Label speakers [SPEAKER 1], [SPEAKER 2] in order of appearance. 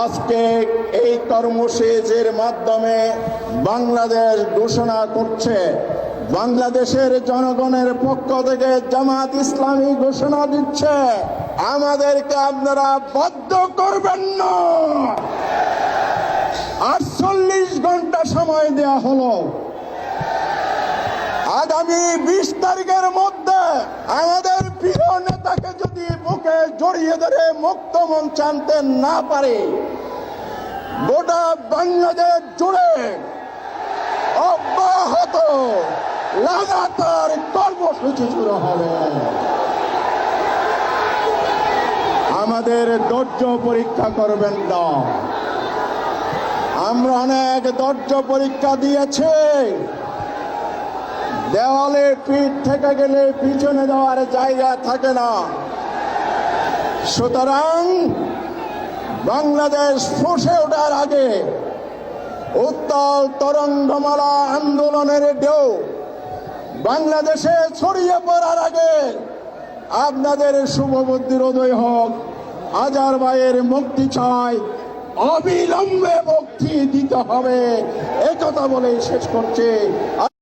[SPEAKER 1] আজকে এই কর্মসূচির মাধ্যমে বাংলাদেশ ঘোষণা করছে, বাংলাদেশের জনগণের পক্ষ থেকে জামাত ইসলামী ঘোষণা দিচ্ছে, আমাদেরকে আপনারা বদ্ধ করবেন না। আটচল্লিশ ঘণ্টা সময় দেয়া হলো। আগামী বিশ তারিখের মধ্যে আমাদের জড়িয়ে ধরে মুক্ত মঞ্চ আনতে না পারে। গোটা বাংলাদেশ জুড়ে অব্যাহত লাগাতার কর্মসূচি শুরু হবে। আমাদের ধৈর্য পরীক্ষা করবেন না। আমরা অনেক ধৈর্য পরীক্ষা দিয়েছি। দেওয়ালে পিঠ থেকে গেলে পিছনে যাওয়ার জায়গা থাকে না। সুতরাং বাংলাদেশ ফুসে ওঠার আগে উত্তাল তরঙ্গমালা আন্দোলনের ঢেউ বাংলাদেশে ছড়িয়ে পড়ার আগে আপনাদের শুভবুদ্ধির উদয় হোক আজার ভাইয়ের মুক্তি চাই, অবিলম্বে মুক্তি দিতে হবে। কথা বলে শেষ করছে।